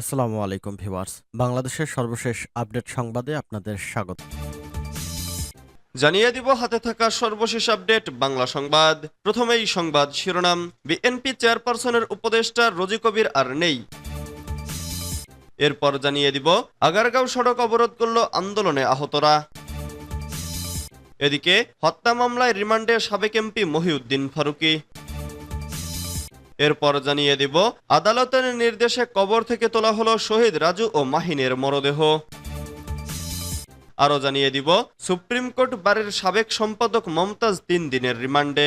আসসালামু আলাইকুম ভিউয়ার্স। বাংলাদেশের সর্বশেষ আপডেট সংবাদে আপনাদের স্বাগত। জানিয়ে দিব হাতে থাকা সর্বশেষ আপডেট, বাংলা সংবাদ। প্রথমেই সংবাদ শিরোনাম। বিএনপি চেয়ারপারসনের উপদেষ্টা রোজি কবির আর নেই। এরপর জানিয়ে দিব, আগারগাঁও সড়ক অবরোধ করল আন্দোলনে আহতরা। এদিকে হত্যা মামলায় রিমান্ডে সাবেক এমপি মহিউদ্দিন ফারুকি। এরপর জানিয়ে দিব, আদালতের নির্দেশে কবর থেকে তোলা হলো শহীদ রাজু ও মাহিনের মরদেহ। আরও জানিয়ে দিব, সুপ্রিম কোর্ট বারের সাবেক সম্পাদক মমতাজ তিন দিনের রিমান্ডে।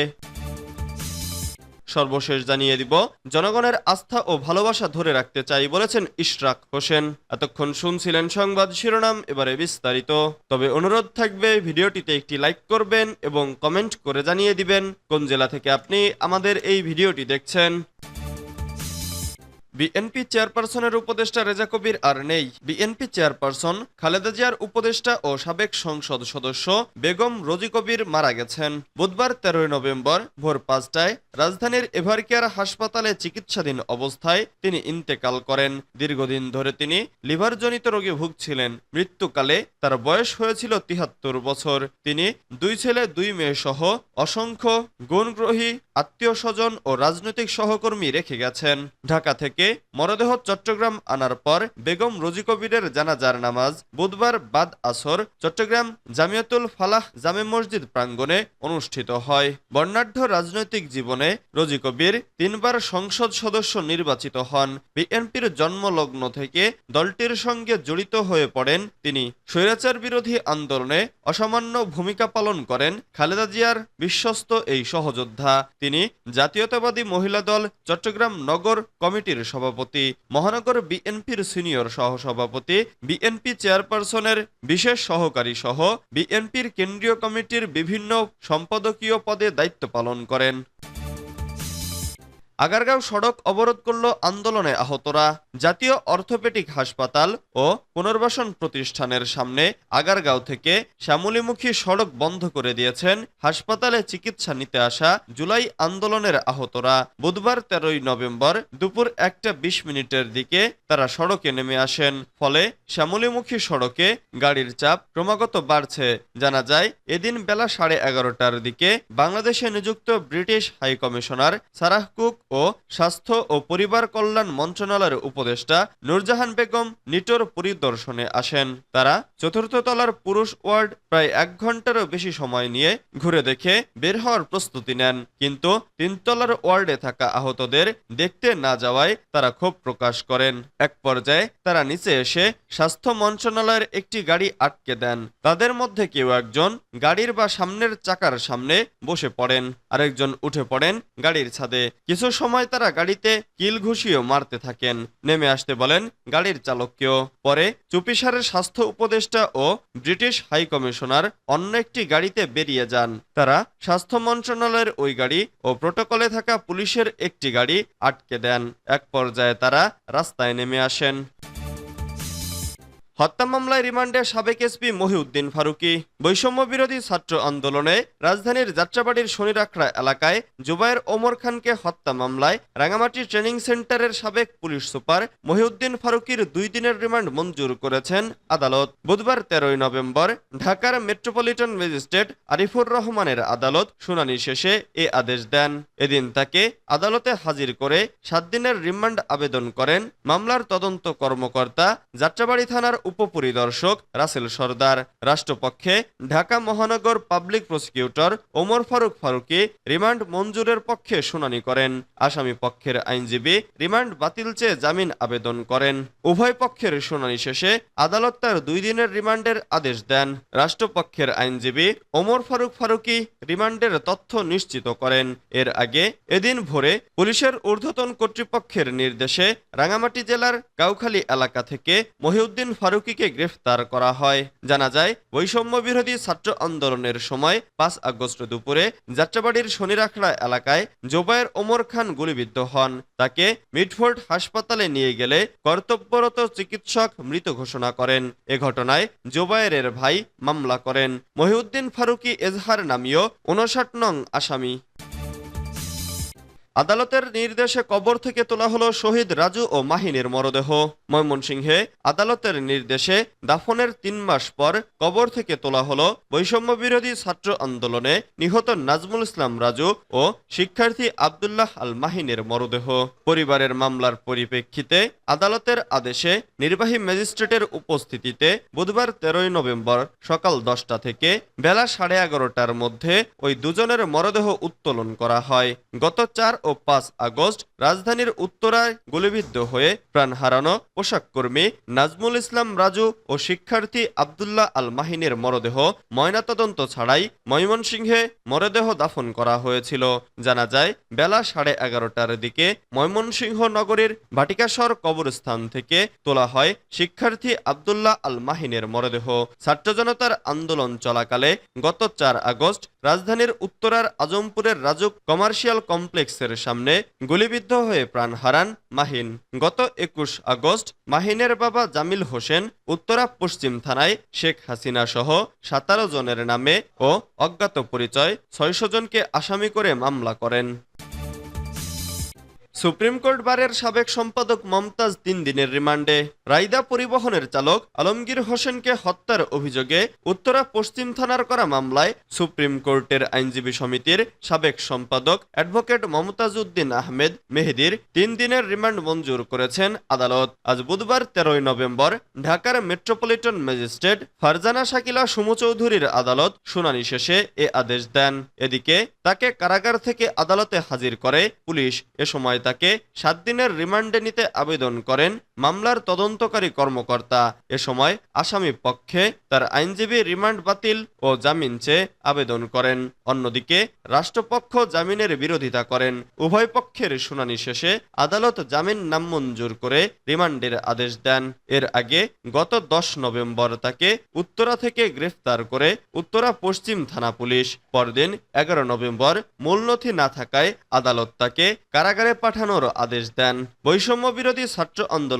সর্বশেষ জানিয়ে দিব, জনগণের আস্থা ও ভালোবাসা ধরে রাখতে চাই বলেছেন ইশরাক হোসেন। এতক্ষণ শুনছিলেন সংবাদ শিরোনাম, এবারে বিস্তারিত। তবে অনুরোধ থাকবে, ভিডিওটিতে একটি লাইক করবেন এবং কমেন্ট করে জানিয়ে দিবেন, কোন জেলা থেকে আপনি আমাদের এই ভিডিওটি দেখছেন। বিএনপি চেয়ারপারসনের উপদেষ্টা রেজা কবির আর নেই। বিএনপি চেয়ারপারসন খালেদা জিয়ার উপদেষ্টা ও সাবেক সংসদ সদস্য বেগম রোজি কবির মারা গেছেন। বুধবার তেরোই নভেম্বর ভোর পাঁচটায় রাজধানীর এভারকেয়ার হাসপাতালে চিকিৎসাধীন অবস্থায় তিনি ইন্তেকাল করেন। দীর্ঘদিন ধরে তিনি লিভারজনিত রোগে ভুগছিলেন। মৃত্যুকালে তার বয়স হয়েছিল তিহাত্তর বছর। তিনি দুই ছেলে, দুই মেয়ে সহ অসংখ্য গুণগ্রহী আত্মীয় স্বজন ও রাজনৈতিক সহকর্মী রেখে গেছেন। ঢাকা থেকে মরদেহ চট্টগ্রাম আনার পর বেগম রোজি কবিরের জানাজার নামাজ বুধবার বাদ আসর চট্টগ্রাম জামিয়াতুল ফালাহ জামে মসজিদ প্রাঙ্গণে অনুষ্ঠিত হয়। বর্ণাঢ্য রাজনৈতিক জীবনে রোজি কবির তিনবার সংসদ সদস্য নির্বাচিত হন। বিএনপির জন্মলগ্ন থেকে দলটির সঙ্গে জড়িত হয়ে পড়েন তিনি। স্বৈরাচার বিরোধী আন্দোলনে অসামান্য ভূমিকা পালন করেন খালেদা জিয়ার বিশ্বস্ত এই সহযোদ্ধা। তিনি জাতীয়তাবাদী মহিলা দল চট্টগ্রাম নগর কমিটির সভাপতি, মহানগর বিএনপির সিনিয়র সহসভাপতি, বিএনপি চেয়ারপারসনের বিশেষ সহকারী সহ বিএনপির কেন্দ্রীয় কমিটির বিভিন্ন সম্পাদকীয় পদে দায়িত্ব পালন করেন। আগারগাঁও সড়ক অবরোধ করল আন্দোলনে আহতরা। জাতীয় অর্থোপেডিক হাসপাতাল ও পুনর্বাসন প্রতিষ্ঠানের সামনে আগারগাঁও থেকে শ্যামলীমুখী সড়ক বন্ধ করে দিয়েছেন হাসপাতালে চিকিৎসা নিতে আসা জুলাই আন্দোলনের আহতরা। বুধবার তেরোই নভেম্বর দুপুর একটা বিশ মিনিটের দিকে তারা সড়কে নেমে আসেন। ফলে শ্যামলীমুখী সড়কে গাড়ির চাপ ক্রমাগত বাড়ছে। জানা যায়, এদিন বেলা সাড়ে এগারোটার দিকে বাংলাদেশে নিযুক্ত British high commissioner Sarah Cook ও স্বাস্থ্য ও পরিবার কল্যাণ মন্ত্রণালয়ের উপদেষ্টা নুরজাহান বেগম নিটোর পরিদর্শনে আসেন। তারা চতুর্থ তলার পুরুষ ওয়ার্ড প্রায় এক ঘন্টারও বেশি সময় নিয়ে ঘুরে দেখে বের হওয়ার প্রস্তুতি নেন। কিন্তু তিনতলার ওয়ার্ডে থাকা আহতদের দেখতে না যাওয়ায় তারা ক্ষোভ প্রকাশ করেন। এক পর্যায়ে তারা নিচে এসে স্বাস্থ্য মন্ত্রণালয়ের একটি গাড়ি আটকে দেন। তাদের মধ্যে কেউ একজন গাড়ির বা সামনের চাকার সামনে বসে পড়েন। আরেকজন উঠে পড়েন গাড়ির ছাদে। কিছু সময় তারা গাড়িতে কিল ঘুষিও মারতে থাকেন। নেমে আসতে বলেন গাড়ির চালককেও। পরে চুপিসারের স্বাস্থ্য উপদেষ্টা ও ব্রিটিশ হাই কমিশনার অন্য একটি গাড়িতে বেরিয়ে যান। তারা স্বাস্থ্য মন্ত্রণালয়ের ওই গাড়ি ও প্রোটোকলে থাকা পুলিশের একটি গাড়ি আটকে দেন। এক পর্যায়ে তারা রাস্তায় নেমে আসেন। হত্যা মামলায় রিমান্ডে সাবেক এসপি মহিউদ্দিন ফারুকি। বৈষম্য বিরোধী ছাত্র আন্দোলনে রাজধানীর যাত্রাবাড়ির শনিরাখড়া এলাকায় জুবায়ের ওমর খানকে হত্যা মামলায় রাঙামাটি ট্রেনিং সেন্টারের সাবেক পুলিশ সুপার মহিউদ্দিন ফারুকির দুই দিনের রিমান্ড মঞ্জুর করেছেন আদালত। বুধবার তেরোই নভেম্বর ঢাকার মেট্রোপলিটন ম্যাজিস্ট্রেট আরিফুর রহমানের আদালত শুনানি শেষে এ আদেশ দেন। এদিন তাকে আদালতে হাজির করে সাত দিনের রিমান্ড আবেদন করেন মামলার তদন্ত কর্মকর্তা যাত্রাবাড়ি থানার উপপরিদর্শক রাসেল সর্দার। রাষ্ট্রপক্ষে ঢাকা মহানগর public prosecutor Omar Faruk Faruki remand মঞ্জুরের পক্ষে শুনানি করেন। আসামি পক্ষের আইনজীবী রিমান্ড বাতিল চেয়ে জামিন আবেদন করেন। উভয় পক্ষের শুনানি শেষে আদালত তার দুই দিনের রিমান্ডের আদেশ দেন। রাষ্ট্রপক্ষের আইনজীবী ওমর ফারুক ফারুকি রিমান্ডের তথ্য নিশ্চিত করেন। এর আগে এদিন ভোরে পুলিশের ঊর্ধ্বতন কর্তৃপক্ষের নির্দেশে রাঙামাটি জেলার গাউখালী এলাকা থেকে মহিউদ্দিন ফারুকিকে গ্রেফতার করা হয়। জানা যায়, বৈষম্য বিরোধী ছাত্র আন্দোলনের সময় পাঁচ আগস্ট দুপুরে যাত্রাবাড়ির শনিরাখড়া এলাকায় জোবায়ের ওমর খান গুলিবিদ্ধ হন। তাকে মিডফোর্ড হাসপাতালে নিয়ে গেলে কর্তব্যরত চিকিৎসক মৃত ঘোষণা করেন। এ ঘটনায় জোবায়েরের ভাই মামলা করেন। মহিউদ্দিন ফারুকি এজহার নামীয় উনষাট নং আসামি। আদালতের নির্দেশে কবর থেকে তোলা হলো শহীদ রাজু ও মাহিনের মরদেহ। ময়মনসিংহে আদালতের নির্দেশে দাফনের তিন মাস পর কবর থেকে তোলা হলো বৈষম্য বিরোধী ছাত্র আন্দোলনে নিহত নাজমুল ইসলাম রাজু ও শিক্ষার্থী আবদুল্লাহ আল মাহিনের মরদেহ। পরিবারের মামলার পরিপ্রেক্ষিতে আদালতের আদেশে নির্বাহী ম্যাজিস্ট্রেটের উপস্থিতিতে বুধবার তেরোই নভেম্বর সকাল দশটা থেকে বেলা সাড়ে এগারোটার মধ্যে ওই দুজনের মরদেহ উত্তোলন করা হয়। গত চার পাঁচ আগস্ট রাজধানীর উত্তরায় গুলিবিদ্ধ হয়ে প্রাণ হারানো পোশাক কর্মী নাজমুল ইসলাম রাজু ও শিক্ষার্থী আবদুল্লাহ আল মাহিনের মরদেহ ময়নাতদন্ত ছাড়াই ময়মনসিংহে মরদেহ দাফন করা হয়েছিল। জানা যায়, বেলা সাড়ে এগারোটার দিকে ময়মনসিংহ নগরীর ভাটিকাশর কবরস্থান থেকে তোলা হয় শিক্ষার্থী আবদুল্লাহ আল মাহিনের মরদেহ। ছাত্র জনতার আন্দোলন চলাকালে গত চার আগস্ট রাজধানীর উত্তরার আজমপুরের রাজুক কমার্শিয়াল কমপ্লেক্সের সামনে গুলিবিদ্ধ হয়ে প্রাণ হারান মাহিন। গত একুশ আগস্ট মাহিনের বাবা জামিল হোসেন উত্তরা পশ্চিম থানায় শেখ হাসিনা সহ সাতারো জনের নামে ও অজ্ঞাত পরিচয় ছয়শো জনকে আসামি করে মামলা করেন। সুপ্রিম কোর্ট বারের সাবেক সম্পাদক মমতাজ তিন দিনের রিমান্ডে। রাইদা পরিবহনের চালক আলমগীর হোসেনকে হত্যার অভিযোগে উত্তরা পশ্চিম থানার করা মামলায় সুপ্রিম কোর্টের আইনজীবী সমিতির সাবেক সম্পাদক অ্যাডভোকেট মমতাজ উদ্দিন আহমেদ মেহেদির তিন দিনের রিমান্ড মঞ্জুর করেছেন আদালত। আজ বুধবার তেরোই নভেম্বর ঢাকার মেট্রোপলিটন ম্যাজিস্ট্রেট ফারজানা শাকিলা সুমু চৌধুরীর আদালত শুনানি শেষে এ আদেশ দেন। এদিকে তাকে কারাগার থেকে আদালতে হাজির করে পুলিশ। এ সময় তাকে সাত দিনের রিমান্ডে নিতে আবেদন করেন। মামলার তদন্তকারী কর্মকর্তা এ সময় আসামি পক্ষে তার আইনজীবী রিমান্ড বাতিল ও জামিন চেয়ে আবেদন করেন। অন্যদিকে, রাষ্ট্রপক্ষ জামিনের বিরোধিতা করেন। উভয় পক্ষের শুনানি শেষে আদালত জামিন নামঞ্জুর করে রিমান্ডের আদেশ দেন। এর আগে গত দশ নভেম্বর তাকে উত্তরা থেকে গ্রেফতার করে উত্তরা পশ্চিম থানা পুলিশ, পরদিন এগারো নভেম্বর মূলনথি না থাকায় আদালত তাকে কারাগারে পাঠানোর আদেশ দেন। বৈষম্য বিরোধী ছাত্র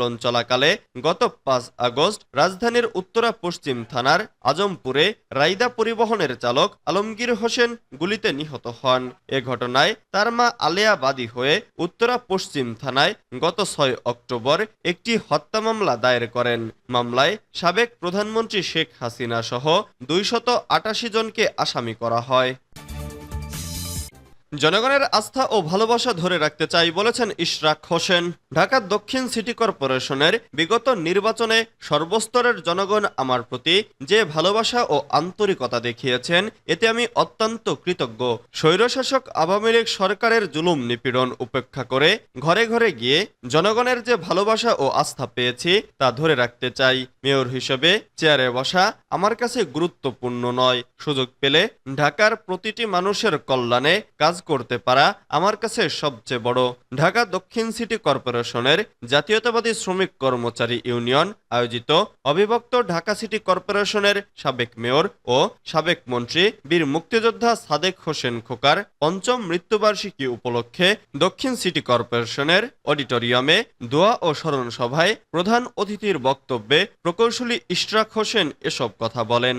আন্দোলন চলাকালে গত পাঁচ আগস্ট রাজধানীর উত্তরা পশ্চিম থানার আজমপুরে রাইদা পরিবহনের চালক আলমগীর হোসেন গুলিতে নিহত হন। এ ঘটনায় তার মা আলেয়া বাদী হয়ে উত্তরা পশ্চিম থানায় গত ছয় অক্টোবর একটি হত্যা মামলা দায়ের করেন। মামলায় সাবেক প্রধানমন্ত্রী শেখ হাসিনা সহ দুইশত আটাশি জনকে আসামি করা হয়। জনগণের আস্থা ও ভালোবাসা ধরে রাখতে চাই বলেছেন ইশরাক হোসেন। ঢাকা দক্ষিণ সিটি কর্পোরেশনের বিগত নির্বাচনে সর্বস্তরের জনগণ আমার প্রতি যে ভালোবাসা ও আন্তরিকতা দেখিয়েছেন, এতে আমি অত্যন্ত কৃতজ্ঞ। স্বৈরশাসক আওয়ামী লীগ সরকারের জুলুম নিপীড়ন উপেক্ষা করে ঘরে ঘরে গিয়ে জনগণের যে ভালোবাসা ও আস্থা পেয়েছি, তা ধরে রাখতে চাই। মেয়র হিসেবে চেয়ারে বসা আমার কাছে গুরুত্বপূর্ণ নয়। সুযোগ পেলে ঢাকার প্রতিটি মানুষের কল্যাণে কাজ করতে পারা আমার কাছে সবচেয়ে বড়। ঢাকা দক্ষিণ সিটি কর্পোরেশনের জাতীয়তাবাদী শ্রমিক কর্মচারী ইউনিয়ন আয়োজিত অবিভক্ত ঢাকা সিটি কর্পোরেশনের সাবেক মেয়র ও সাবেক মন্ত্রী বীর মুক্তিযোদ্ধা সাদেক হোসেন খোকার পঞ্চম মৃত্যুবার্ষিকী উপলক্ষে দক্ষিণ সিটি কর্পোরেশনের অডিটোরিয়ামে দোয়া ও স্মরণ সভায় প্রধান অতিথির বক্তব্যে প্রকৌশলী ইশরাক হোসেন এসব কথা বলেন।